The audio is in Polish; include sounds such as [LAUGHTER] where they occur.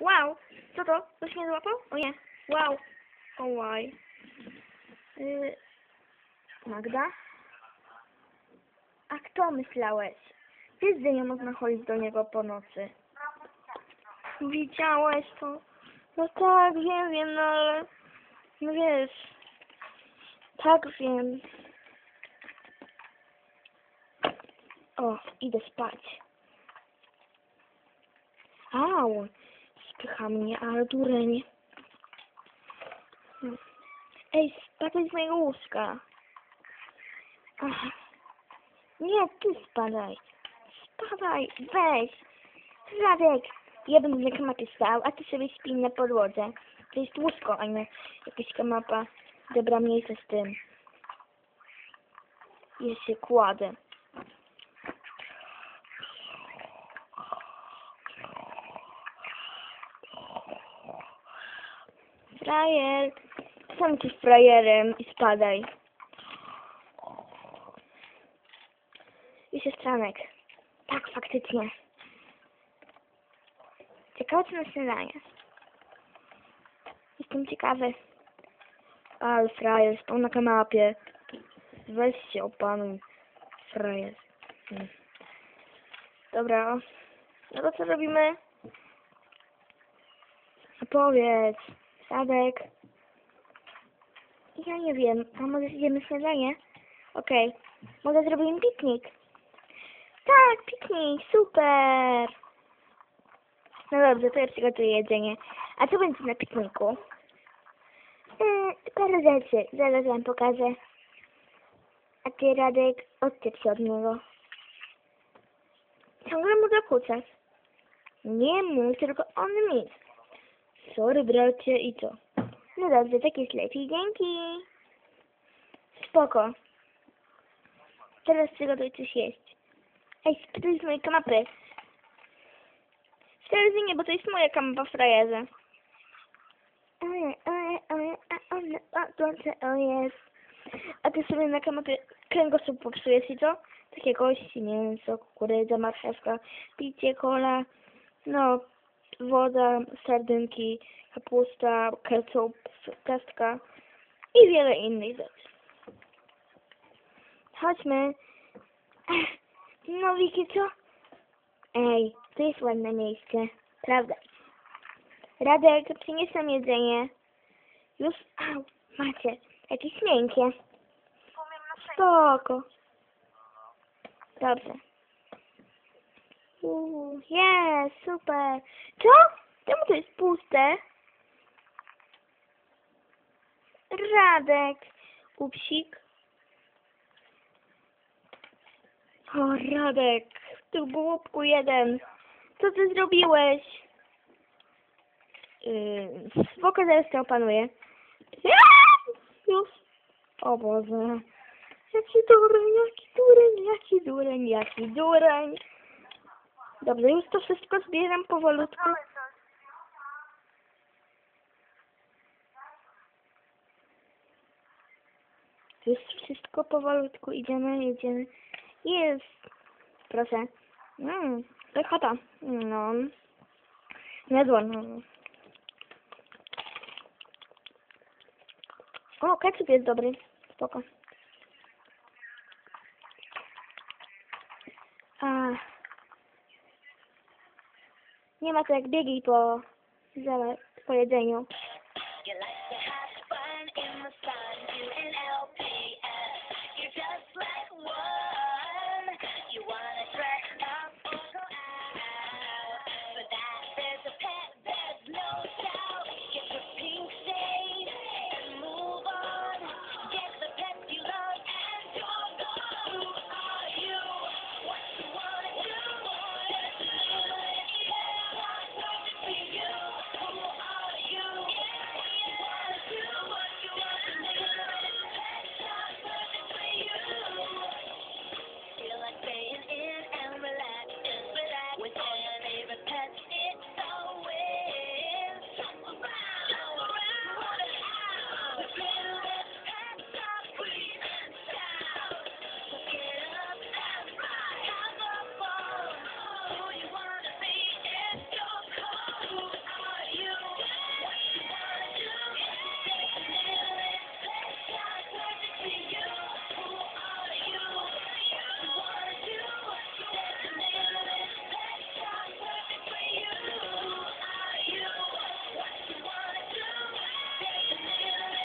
Wow, co to? Ktoś mnie złapał? O nie, wow. O łaj. Yy, Magda? A kto myślałeś? Wiesz, że nie można chodzić do niego po nocy. Widziałeś to? No tak, wiem, wiem, no ale... No wiesz... Tak wiem. O, idę spać. Au, spycha mnie, ale dureń. Ej, spadaj z mojego łóżka. Ach. Nie, ty spadaj. Spadaj, weź. Radek, ja będę na kanapie stał, a ty sobie śpi na podłodze. To jest łóżko, a nie jakaś kanapa. Dobra, miejsce z tym. Ja się kładę. Frajer. Sam jesteś frajerem i spadaj. Już jest ranek. Tak, faktycznie. Ciekawe co na śniadanie. Jestem ciekawy. Ale frajer, spał na kanapie. Weź się opanuj. Frajer. Hmm. Dobra. No to co robimy? Powiedz. Sadek. Ja nie wiem. A może zjemy śniadanie? Okej. Może zrobimy piknik? Tak, piknik. Super. No dobrze, to ja przygotuję jedzenie. A co będzie na pikniku? Yy, parę rzeczy. Zaraz wam pokażę. A ty, Radek, odczep się od niego. Ciągle mu dokuczasz. Nie mu, tylko on mi. Sorry, bracie, i co? No dobrze, tak jest lepiej. Dzięki. Spoko. Teraz przygotuj coś jeść. Ej, spytaj z mojej kanapy. Wcale nie, bo to jest moja kanapa frajerze. Oj, oj, oj, a on, dobrze, o jest. A ty sobie na kanapie kręgosłup popsujesz i co? Takie kości, mięso, kukurydza, marchewka, picie, kola, no, woda, sardynki, kapusta, ketchup, pestka i wiele innych rzeczy. Chodźmy. No Wiki, co? Ej, to jest ładne miejsce, prawda? Radek, przynieś nam jedzenie. Już, au, macie, jakieś miękkie. Spoko. Dobrze. Uuu, jest, super. Co? Czemu to jest puste? Radek. Upsik. O, Radek. Ty głupku jeden. Co ty zrobiłeś? Yy, spoko, zaraz to opanuję. [LAUGHS] Już. O Boże. Jaki dureń, jaki dureń, jaki dureń, jaki dureń. Dobrze, już to wszystko zbieram powolutku. Już wszystko powolutku idziemy, idziemy. Jest. Proszę. Mmm, pychota. No. Niezła, no. O, ketchup jest dobry. Spoko. A. Nie ma to jak biegi po, po jedzeniu.